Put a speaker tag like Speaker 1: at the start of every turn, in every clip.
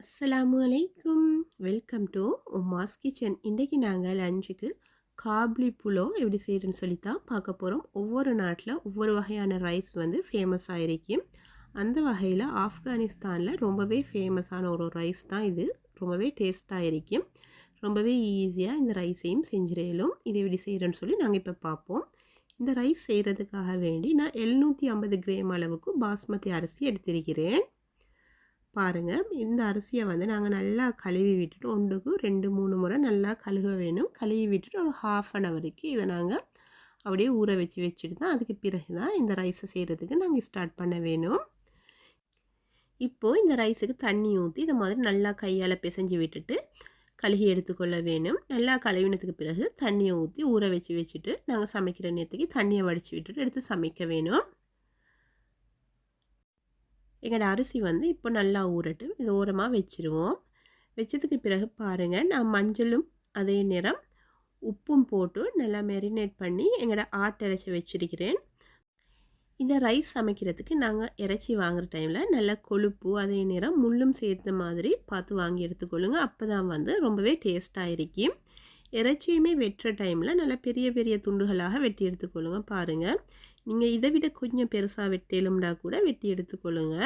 Speaker 1: அஸ்ஸலாமு அலைக்கும். Welcome to Uma's kitchen. இன்றைக்கி நாங்கள் லஞ்சுக்கு காப்லி புலோ எப்படி செய்கிறேன்னு சொல்லித்தான் பார்க்க போகிறோம் ஒவ்வொரு நாட்டில் ஒவ்வொரு வகையான ரைஸ் வந்து ஃபேமஸ் ஆகிருக்கும் அந்த வகையில் ஆப்கானிஸ்தானில் ரொம்பவே ஃபேமஸான ஒரு ரைஸ் தான் இது. ரொம்பவே டேஸ்ட்டாக இருக்கும் ரொம்பவே ஈஸியாக இந்த ரைஸையும் செஞ்சிடலும். இது எப்படி செய்கிறேன்னு சொல்லி நாங்கள் இப்போ பார்ப்போம். இந்த ரைஸ் செய்கிறதுக்காக வேண்டி நான் எழுநூற்றி ஐம்பது கிராம் அளவுக்கு பாஸ்மதி அரிசி எடுத்திருக்கிறேன். பாருங்கள் இந்த அரிசியை வந்து நாங்கள் நல்லா கழுவி விட்டுட்டு ஒன்றுக்கு ரெண்டு மூணு முறை நல்லா கழுக வேணும். கழுவி விட்டுட்டு ஒரு ஹாஃப் அன் ஹவருக்கு இதை நாங்கள் அப்படியே ஊற வச்சு வச்சுட்டு தான் அதுக்கு பிறகு தான் இந்த ரைஸை செய்கிறதுக்கு நாங்கள் ஸ்டார்ட் பண்ண வேணும். இப்போது இந்த ரைஸுக்கு தண்ணி ஊற்றி இதை மாதிரி நல்லா கையால் பிசைஞ்சு விட்டுட்டு கழுகி எடுத்துக்கொள்ள வேணும். நல்லா கழுவினதுக்கு பிறகு தண்ணியை ஊற்றி ஊற வச்சு வச்சுட்டு நாங்கள் சமைக்கிற நேரத்துக்கு தண்ணியை வடித்து விட்டுட்டு எடுத்து சமைக்க வேணும். எங்களோட அரிசி வந்து இப்போ நல்லா ஊறட்டும். இது ஓரமாக வச்சுருவோம். வச்சதுக்கு பிறகு பாருங்கள் நான் மஞ்சளும் அதே நேரம் உப்பும் போட்டு நல்லா மெரினேட் பண்ணி எங்களோட ஆட்டு இறைச்சி வச்சுருக்கிறேன். இந்த ரைஸ் சமைக்கிறதுக்கு நாங்கள் இறைச்சி வாங்குகிற டைமில் நல்லா கொழுப்பு அதே நேரம் முள்ளும் சேர்த்த மாதிரி பார்த்து வாங்கி எடுத்துக்கொள்ளுங்க. அப்போ தான் வந்து ரொம்பவே டேஸ்ட்டாக இருக்கும். இறைச்சியுமே வெட்டுற டைமில் நல்லா பெரிய பெரிய துண்டுகளாக வெட்டி எடுத்துக்கொள்ளுங்க பாருங்கள் நீங்கள் இதை விட கொஞ்சம் பெருசாக வெட்டலும்னா கூட வெட்டி எடுத்துக்கொள்ளுங்க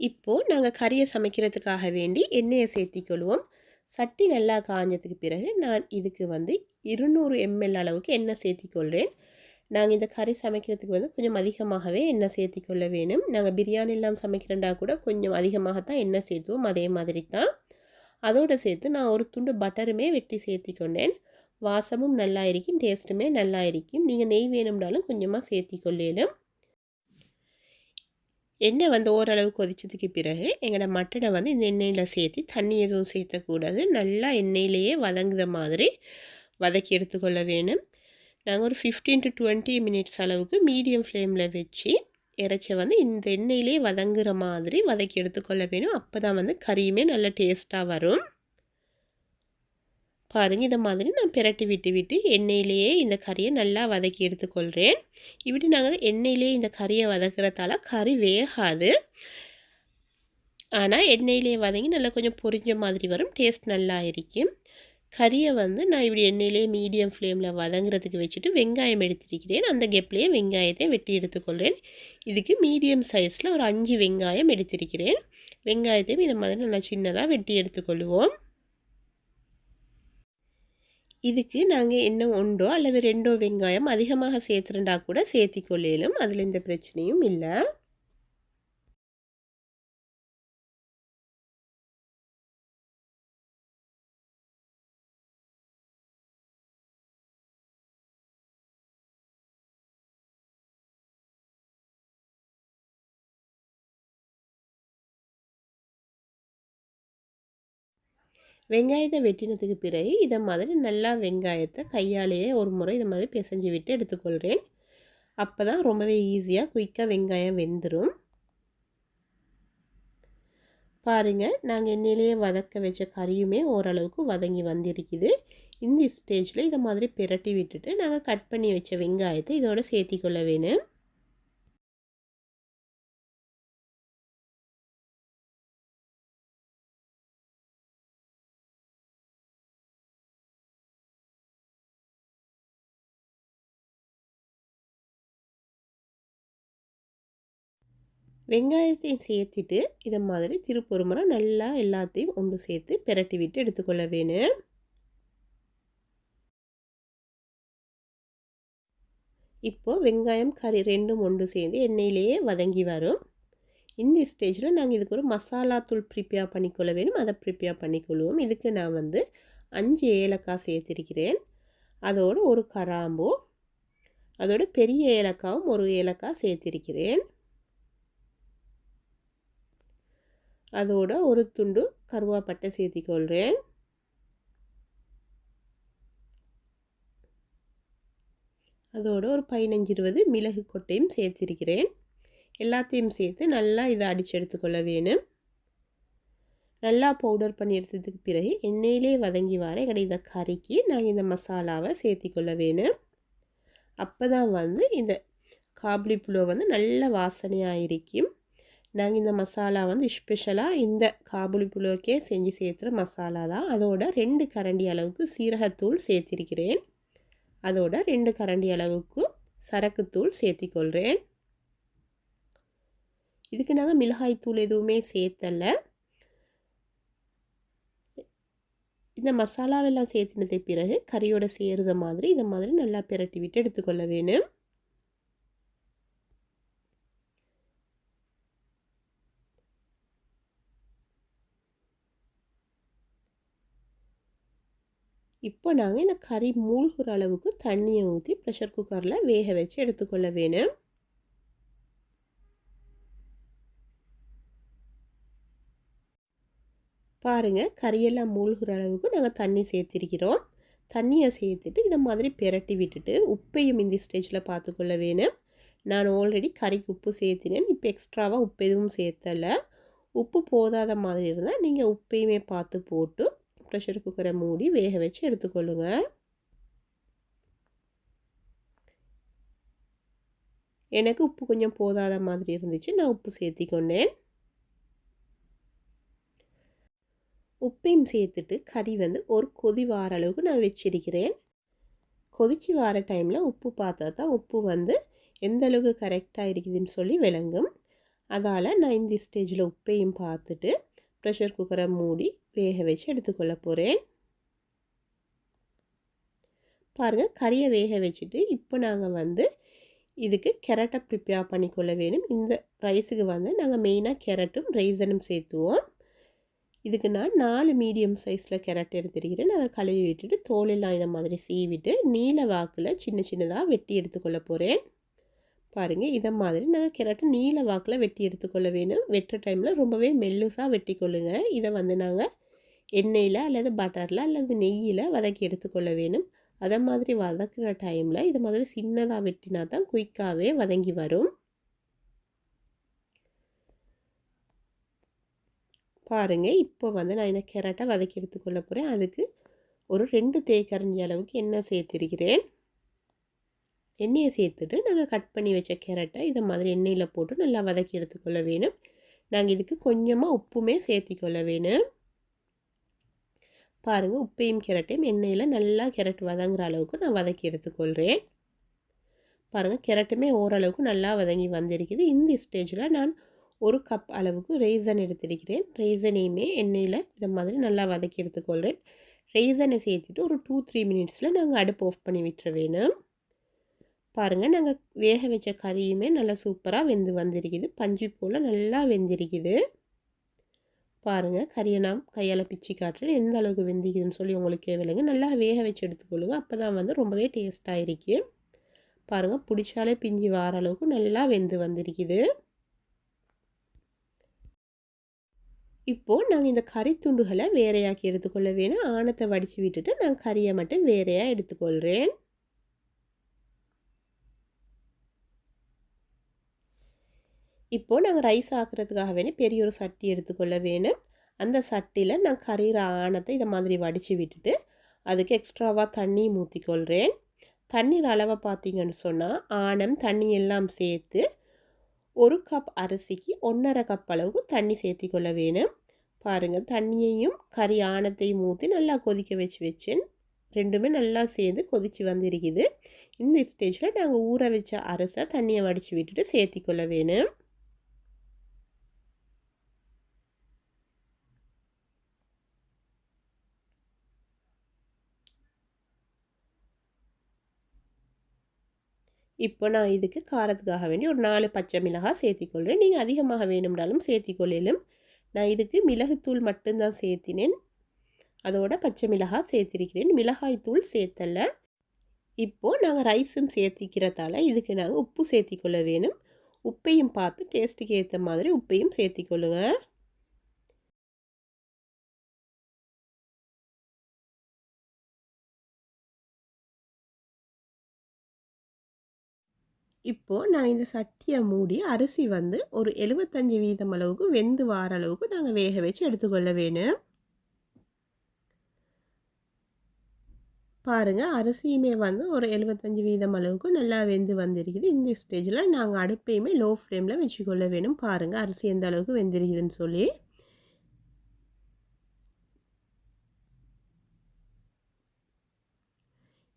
Speaker 1: இப்போது நாங்கள் கறியை சமைக்கிறதுக்காக வேண்டி எண்ணெயை சேர்த்திக்கொள்வோம் சட்டி நல்லா காஞ்சதுக்கு பிறகு நான் இதுக்கு வந்து இருநூறு எம்எல் அளவுக்கு எண்ணெய் சேர்த்திக்கொள்கிறேன் நாங்கள் இந்த கறி சமைக்கிறதுக்கு வந்து கொஞ்சம் அதிகமாகவே எண்ணெய் சேர்த்திக்கொள்ள வேணும். நாங்கள் பிரியாணி எல்லாம் சமைக்கிறண்டா கூட கொஞ்சம் அதிகமாகத்தான் எண்ணெய் சேர்த்துவோம். அதே மாதிரி தான் அதோடு சேர்த்து நான் ஒரு துண்டு பட்டருமே வெட்டி சேர்த்திக்கொண்டேன் வாசமும் நல்லா இருக்கும் டேஸ்ட்டுமே நல்லா இருக்கும் நீங்கள் நெய் வேணும்னாலும் கொஞ்சமாக சேர்த்தி கொள்ளலும் எண்ணெய் வந்து ஓரளவு கொதிச்சதுக்கு பிறகு எங்களோட மட்டனை வந்து இந்த எண்ணெயில் சேர்த்து தண்ணி எதுவும் சேர்த்தக்கூடாது. நல்லா எண்ணெயிலேயே வதங்குற மாதிரி வதக்கி எடுத்துக்கொள்ள வேணும். நாங்கள் ஒரு ஃபிஃப்டீன் டு டுவெண்ட்டி மினிட்ஸ் அளவுக்கு மீடியம் ஃப்ளேமில் வச்சு இறைச்சை வந்து இந்த எண்ணெயிலே வதங்குற மாதிரி வதக்கி எடுத்துக்கொள்ள வேணும். அப்போ தான் வந்து கறியுமே நல்ல டேஸ்ட்டாக வரும். பாருங்கள் இதை மாதிரி நான் பிரட்டி விட்டு விட்டு எண்ணெயிலேயே இந்த கறியை நல்லா வதக்கி எடுத்துக்கொள்கிறேன் இப்படி நாங்கள் எண்ணெயிலேயே இந்த கறியை வதக்கிறதால கறி வேகாது. ஆனால் எண்ணெயிலேயே வதங்கி நல்லா கொஞ்சம் பொரிஞ்ச மாதிரி வரும் டேஸ்ட் நல்லா இருக்கும். கறியை வந்து நான் இப்படி எண்ணெயிலே மீடியம் ஃப்ளேமில் வதங்குறதுக்கு வச்சுட்டு வெங்காயம் எடுத்திருக்கிறேன். அந்த கெப்லேயே வெங்காயத்தை வெட்டி எடுத்துக்கொள்கிறேன் இதுக்கு மீடியம் சைஸில் ஒரு அஞ்சு வெங்காயம் எடுத்திருக்கிறேன். வெங்காயத்தையும் இதை மாதிரி நல்லா சின்னதாக வெட்டி எடுத்துக்கொள்வோம். இதுக்கு நாங்கள் என்ன ஒன்றோ அல்லது ரெண்டோ வெங்காயம் அதிகமாக சேர்த்துருந்தா கூட சேர்த்தி கொள்ளையிலும் அதில் எந்த பிரச்சனையும் இல்லை. வெங்காயத்தை வெட்டினதுக்கு பிறகு இதை மாதிரி நல்லா வெங்காயத்தை கையாலேயே ஒரு முறை இதை மாதிரி பிசைஞ்சு விட்டு எடுத்துக்கொள்கிறேன் அப்போ தான் ரொம்பவே ஈஸியாக குயிக்காக வெங்காயம் வெந்துடும் பாருங்கள் நாங்கள் எண்ணெயிலேயே வதக்க வச்ச கறியுமே ஓரளவுக்கு வதங்கி வந்திருக்குது. இந்த ஸ்டேஜில் இதை மாதிரி பிரட்டி விட்டுட்டு நாங்கள் கட் பண்ணி வச்ச வெங்காயத்தை இதோட சேர்த்திக்கொள்ள வேணும். வெங்காயத்தையும் சேர்த்துட்டு இதை மாதிரி திருப்பொரு நல்லா எல்லாத்தையும் ஒன்று சேர்த்து பிரட்டி விட்டு எடுத்துக்கொள்ள வேணும் இப்போது வெங்காயம் கறி ரெண்டும் ஒன்று சேர்ந்து எண்ணெயிலேயே வதங்கி வரும். இந்த ஸ்டேஜில் நாங்கள் இதுக்கு ஒரு மசாலா தூள் ப்ரிப்பேர் பண்ணிக்கொள்ள வேணும். அதை ப்ரிப்பேர் பண்ணிக்கொள்வோம். இதுக்கு நான் வந்து அஞ்சு ஏலக்காய் சேர்த்திருக்கிறேன். அதோடு ஒரு கராம்பு அதோட பெரிய ஏலக்காவும் ஒரு ஏலக்காய் சேர்த்திருக்கிறேன். அதோட ஒரு துண்டு கருவாப்பட்டை சேர்த்திக்கொள்கிறேன் அதோட ஒரு பதினஞ்சு இருபது மிளகு கொட்டையும் சேர்த்திருக்கிறேன். எல்லாத்தையும் சேர்த்து நல்லா இதை அடித்து எடுத்துக்கொள்ள வேணும். நல்லா பவுடர் பண்ணி எடுத்ததுக்கு பிறகு எண்ணெயிலே வதங்கி வர எங்கட இந்த கறிக்கு நாங்கள் இந்த மசாலாவை சேர்த்திக்கொள்ள வேணும். அப்போ தான் வந்து இந்த காப்லி புலோ வந்து நல்ல வாசனையாக இருக்கும். நாங்கள் இந்த மசாலா வந்து ஸ்பெஷலாக இந்த காபுலி புலோக்கே செஞ்சு சேர்த்துற மசாலா தான். அதோட ரெண்டு கரண்டி அளவுக்கு சீரகத்தூள் சேர்த்திருக்கிறேன். அதோட ரெண்டு கரண்டி அளவுக்கு சரக்குத்தூள் சேர்த்திக்கொள்கிறேன் இதுக்கு நாங்கள் மிளகாய்த்தூள் எதுவுமே சேர்த்தலை. இந்த மசாலாவெல்லாம் சேர்த்துனதுக்கு பிறகு கறியோட சேருத மாதிரி இதை மாதிரி நல்லா பிரட்டி விட்டு எடுத்துக்கொள்ள வேணும். இப்போ நாங்கள் இந்த கறி மூழ்கிற அளவுக்கு தண்ணியை ஊற்றி ப்ரெஷர் குக்கரில் வேக வச்சு எடுத்துக்கொள்ள வேணும். பாருங்கள் கறியெல்லாம் மூழ்கிற அளவுக்கு நாங்கள் தண்ணி சேர்த்திருக்கிறோம். தண்ணியை சேர்த்துட்டு இந்த மாதிரி பிரட்டி விட்டுட்டு உப்பையும் இந்த ஸ்டேஜில் பார்த்துக்கொள்ள வேணும். நான் ஆல்ரெடி கறிக்கு உப்பு சேர்த்தினேன். இப்போ எக்ஸ்ட்ராவாக உப்பு எதுவும் சேர்த்தலை. உப்பு போதாத மாதிரி இருந்தால் நீங்கள் உப்பையுமே பார்த்து போட்டு ப்ரெஷர் குக்கரை மூடி வேக வச்சு எடுத்துக்கொள்ளுங்க. எனக்கு உப்பு கொஞ்சம் போதாத மாதிரி இருந்துச்சு. நான் உப்பு சேர்த்திக்கொண்டேன். உப்பையும் சேர்த்துட்டு கறி வந்து ஒரு கொதி வார அளவுக்கு நான் வச்சிருக்கிறேன். கொதிச்சு வார டைமில் உப்பு பார்த்தா தான் உப்பு வந்து எந்த அளவுக்கு கரெக்டாக இருக்குதுன்னு சொல்லி விளங்கும். அதால் நான் இந்த ஸ்டேஜில் உப்பையும் பார்த்துட்டு ப்ரெஷர் குக்கரை மூடி வேக வச்சு எடுத்துக்கொள்ள போகிறேன் பாருங்கள் கறியை வேக வச்சுட்டு இப்போ நாங்கள் வந்து இதுக்கு கேரட்டை ப்ரிப்பேர் பண்ணிக்கொள்ள வேணும் இந்த ரைஸுக்கு வந்து நாங்கள் மெயினாக கேரட்டும் ரைசனும் சேர்த்துவோம். இதுக்கு நான் நாலு மீடியம் சைஸில் கேரட் எடுத்துருக்கிறேன். அதை கழுவி விட்டுட்டு தோலெல்லாம் இதை மாதிரி சீவிட்டு நீல வாக்கில் சின்ன சின்னதாக வெட்டி எடுத்துக்கொள்ள போகிறேன் பாருங்கள் இதை மாதிரி நாங்கள் கேரட்டு நீல வாக்கில் வெட்டி எடுத்துக்கொள்ள வேணும் வெட்டுற டைமில் ரொம்பவே மெல்லுசாக வெட்டி கொள்ளுங்க. இதை வந்து நாங்கள் எண்ணெயில் அல்லது பட்டரில் அல்லது நெய்யில் வதக்கி எடுத்துக்கொள்ள வேணும் அதை மாதிரி வதக்குற டைமில் இது மாதிரி சின்னதாக வெட்டினா தான் குயிக்காகவே வதங்கி வரும். பாருங்கள் இப்போ வந்து நான் இந்த கேரட்டை வதக்கி எடுத்துக்கொள்ள போகிறேன் அதுக்கு ஒரு ரெண்டு தேக்கரஞ்சி அளவுக்கு எண்ணெய் சேர்த்துருக்கிறேன். எண்ணெயை சேர்த்துட்டு நாங்கள் கட் பண்ணி வச்ச கேரட்டை இதை மாதிரி எண்ணெயில் போட்டு நல்லா வதக்கி எடுத்துக்கொள்ள வேணும். நாங்கள் இதுக்கு கொஞ்சமாக உப்புமே சேர்த்திக்கொள்ள வேணும். பாருங்கள் உப்பையும் கேரட்டையும் எண்ணெயில் நல்லா கேரட் வதங்குற அளவுக்கு நான் வதக்கி எடுத்துக்கொள்கிறேன் பாருங்கள் கேரட்டுமே ஓரளவுக்கு நல்லா வதங்கி வந்திருக்குது. இந்த ஸ்டேஜில் நான் ஒரு கப் அளவுக்கு ரேசன் எடுத்திருக்கிறேன். ரேசனையுமே எண்ணெயில் இதை மாதிரி நல்லா வதக்கி எடுத்துக்கொள்கிறேன் ரேசனை சேர்த்துட்டு ஒரு டூ த்ரீ மினிட்ஸில் நாங்கள் அடுப்பு ஆஃப் பண்ணி விட்டுற வேணும். பாருங்கள் நாங்கள் வேக வச்ச கறியுமே நல்லா சூப்பராக வெந்து வந்திருக்குது. பஞ்சு போல் நல்லா வெந்திருக்குது. பாருங்கள் கறியை நான் கையால் பிச்சு காட்டுறேன். எந்த அளவுக்கு வெந்திக்குதுன்னு சொல்லி உங்களுக்கு விலங்கு நல்லா வேக வச்சு எடுத்துக்கொள்ளுங்க. அப்போ தான் வந்து ரொம்பவே டேஸ்ட்டாக இருக்கு. பாருங்கள் பிடிச்சாலே பிஞ்சு வார அளவுக்கு நல்லா வெந்து வந்திருக்குது. இப்போது நாங்கள் இந்த கறி துண்டுகளை வேறையாக்கி எடுத்துக்கொள்ள வேணும். ஆணத்தை வடித்து விட்டுட்டு நான் கறியை மட்டும் வேறையாக எடுத்துக்கொள்கிறேன் இப்போது நாங்கள் ரைஸ் ஆக்குறதுக்காக வேணும் பெரிய ஒரு சட்டி எடுத்துக்கொள்ள வேணும். அந்த சட்டியில் நான் கறிகிற ஆணத்தை இதை மாதிரி வடித்து விட்டுட்டு அதுக்கு எக்ஸ்ட்ராவாக தண்ணி ஊற்றிக்கொள்கிறேன் தண்ணீர் அளவை பார்த்தீங்கன்னு சொன்னால் ஆணம் தண்ணி எல்லாம் சேர்த்து ஒரு கப் அரிசிக்கு ஒன்றரை கப் அளவுக்கு தண்ணி சேர்த்திக்கொள்ள வேணும். பாருங்கள் தண்ணியையும் கறி ஆணத்தையும் ஊற்றி நல்லா கொதிக்க வச்சு வச்சேன். ரெண்டுமே நல்லா சேர்ந்து கொதித்து வந்திருக்குது. இந்த ஸ்டேஜில் நாங்கள் ஊற வச்ச அரிசை தண்ணியை வடித்து விட்டுட்டு சேர்த்திக்கொள்ள வேணும். இப்போ நான் இதுக்கு காரத்துக்காக வேண்டி ஒரு நாலு பச்சை மிளகாய் சேர்த்திக்கொள்கிறேன். நீங்கள் அதிகமாக வேணும்னாலும் சேர்த்திக்கொள்ளும் நான் இதுக்கு மிளகுத்தூள் மட்டும்தான் சேர்த்தினேன். அதோட பச்சை மிளகாய் சேர்த்திருக்கிறேன். மிளகாய்த்தூள் சேர்த்தல. இப்போது நாங்கள் ரைஸும் சேர்த்திக்கிறதால இதுக்கு நாங்கள் உப்பு சேர்த்திக்கொள்ள வேணும். உப்பையும் பார்த்து டேஸ்ட்டுக்கு ஏற்ற மாதிரி உப்பையும் சேர்த்திக்கொள்ளுங்க. இப்போது நான் இந்த சட்டியை மூடி அரிசி வந்து ஒரு எழுபத்தஞ்சி வீதம் அளவுக்கு வெந்து வார அளவுக்கு நாங்கள் வேக வச்சு எடுத்துக்கொள்ள வேணும். பாருங்கள் அரிசியுமே வந்து ஒரு எழுபத்தஞ்சி வீதம் அளவுக்கு நல்லா வெந்து வந்திருக்குது. இந்த ஸ்டேஜில் நாங்கள் அடுப்பையுமே லோ ஃப்ளேமில் வச்சுக்கொள்ள வேணும். பாருங்கள் அரிசி எந்த அளவுக்கு வெந்திருக்குதுன்னு சொல்லி.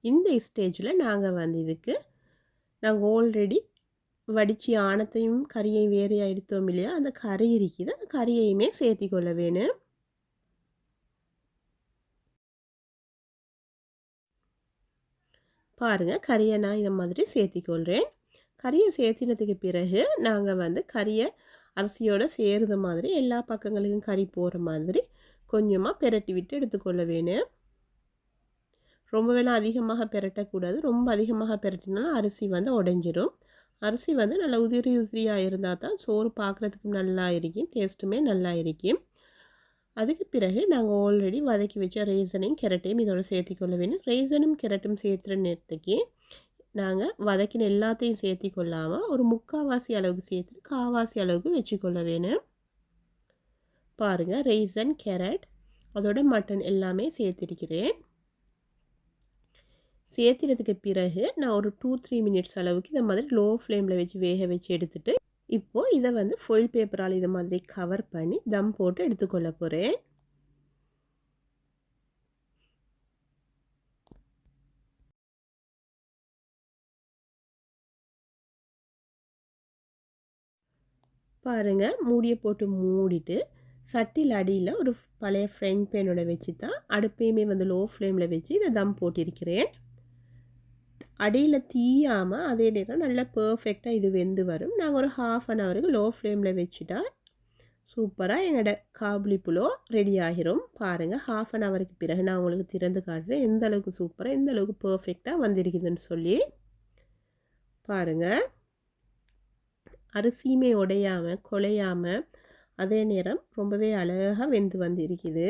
Speaker 1: இந்த ஸ்டேஜில் நாங்கள் வந்து இதுக்கு நாங்கள் ஆல்ரெடி வடித்து ஆணத்தையும் கறியையும் வேறையாக எடுத்தோம் இல்லையா? அந்த கறி இருக்குது. அந்த கறியையுமே சேர்த்தி கொள்ள வேணும். பாருங்கள் கறியை நான் இதை மாதிரி சேர்த்திக்கொள்கிறேன் கறியை சேர்த்தினதுக்கு பிறகு நாங்கள் வந்து கறியை அரிசியோடு சேருத மாதிரி எல்லா பக்கங்களுக்கும் கறி போகிற மாதிரி கொஞ்சமாக பெரட்டி விட்டு எடுத்துக்கொள்ள வேணும். ரொம்ப வேணால் அதிகமாக பெரட்டக்கூடாது. ரொம்ப அதிகமாக பெரட்டினாலும் அரிசி வந்து உடஞ்சிரும். அரிசி வந்து நல்லா உதிரி உதிரியாக இருந்தால் தான் சோறு பார்க்குறதுக்கு நல்லா இருக்கும். டேஸ்ட்டுமே நல்லா இருக்கும். அதுக்கு பிறகு நாங்கள் ஆல்ரெடி வதக்கி வச்ச ரேசனையும் கெரட்டையும் இதோட சேர்த்திக்கொள்ள வேணும். ரேசனும் கெரட்டும் சேர்த்துற நேரத்துக்கு நாங்கள் வதக்கின எல்லாத்தையும் சேர்த்தி கொள்ளாமல் ஒரு முக்கால்வாசி அளவுக்கு சேர்த்து காவாசி அளவுக்கு வச்சுக்கொள்ள வேணும். பாருங்கள் ரேசன் கேரட் அதோட மட்டன் எல்லாமே சேர்த்திருக்கிறேன். சேர்த்தினதுக்கு பிறகு நான் ஒரு டூ த்ரீ மினிட்ஸ் அளவுக்கு இந்த மாதிரி லோ ஃப்ளேமில் வச்சு வேக வச்சு எடுத்துகிட்டு இப்போது இதை வந்து ஃபொயில் பேப்பரால் இதை மாதிரி கவர் பண்ணி தம் போட்டு எடுத்துக்கொள்ள போகிறேன் பாருங்கள் மூடியை போட்டு மூடிட்டு சட்டியில் அடியில் ஒரு பழைய ஃப்ரெண்ட் பேனோட வச்சு தான் அடுப்பையுமே வந்து லோ ஃப்ளேமில் வச்சு இதை தம் போட்டிருக்கிறேன். அடியில் தீயாமல் அதே நேரம் நல்லா பர்ஃபெக்டாக இது வெந்து வரும். நாங்கள் ஒரு ஹாஃப் அன் ஹவருக்கு லோ ஃப்ளேமில் வச்சுட்டா சூப்பராக எங்களோட காபுலி புலோ ரெடி ஆகிரும். பாருங்கள் ஹாஃப் அன் ஹவருக்கு பிறகு நான் உங்களுக்கு திறந்து காட்டுறேன். எந்த அளவுக்கு சூப்பராக எந்த அளவுக்கு பர்ஃபெக்டாக வந்திருக்குதுன்னு சொல்லி. பாருங்கள் அரிசியுமே உடையாமல் குலையாமல் அதே நேரம் ரொம்பவே அழகாக வெந்து வந்திருக்குது.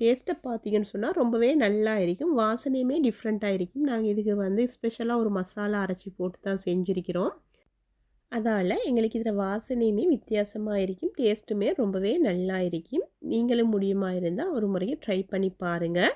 Speaker 1: டேஸ்ட்டை பார்த்தீங்கன்னு சொன்னால் ரொம்பவே நல்லா இருக்கும். வாசனையுமே டிஃப்ரெண்ட்டாக இருக்கும். நாங்கள் இதுக்கு வந்து ஸ்பெஷலாக ஒரு மசாலா அரைச்சி போட்டு தான் செஞ்சுருக்கிறோம். அதால் எங்களுக்கு இதில் வாசனையுமே வித்தியாசமாக இருக்கும். டேஸ்ட்டுமே ரொம்பவே நல்லா இருக்கும். நீங்களும் முடியுமா இருந்தால் ஒரு முறையை ட்ரை பண்ணி பாருங்கள்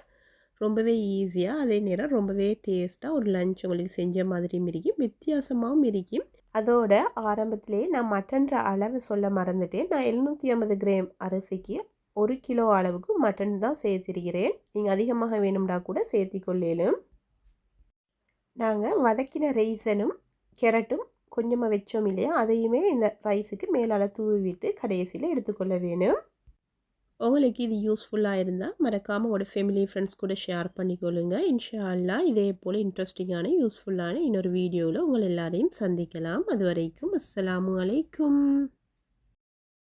Speaker 1: ரொம்பவே ஈஸியாக அதே நேரம் ரொம்பவே டேஸ்ட்டாக ஒரு லஞ்ச் உங்களுக்கு செஞ்ச மாதிரியும் இருக்கும். வித்தியாசமாகவும் இருக்கும். அதோட ஆரம்பத்திலே நான் மட்டன்ற அளவை சொல்ல மறந்துட்டேன். நான் எழுநூற்றி ஐம்பது கிராம் அரிசிக்கு ஒரு கிலோ அளவுக்கு மட்டன் தான் சேர்த்திருக்கிறேன். நீங்கள் அதிகமாக வேணும்டா கூட சேர்த்திக்கொள்ளேலும். நாங்கள் வதக்கின ரைசனும் கேரட்டும் கொஞ்சமாக வச்சோம் இல்லையா? அதையுமே இந்த ரைஸுக்கு மேலால் தூவி விட்டு கடைசியில் எடுத்துக்கொள்ள வேணும். உங்களுக்கு இது யூஸ்ஃபுல்லாக இருந்தால் மறக்காமல் உங்களோட ஃபேமிலி ஃப்ரெண்ட்ஸ் கூட ஷேர் பண்ணிக்கொள்ளுங்க. இன்ஷா அல்லா இதே போல் இன்ட்ரெஸ்டிங்கான யூஸ்ஃபுல்லான இன்னொரு வீடியோவில் உங்கள் எல்லாரையும் சந்திக்கலாம். அது வரைக்கும் அஸ்லாம் வலைக்கும்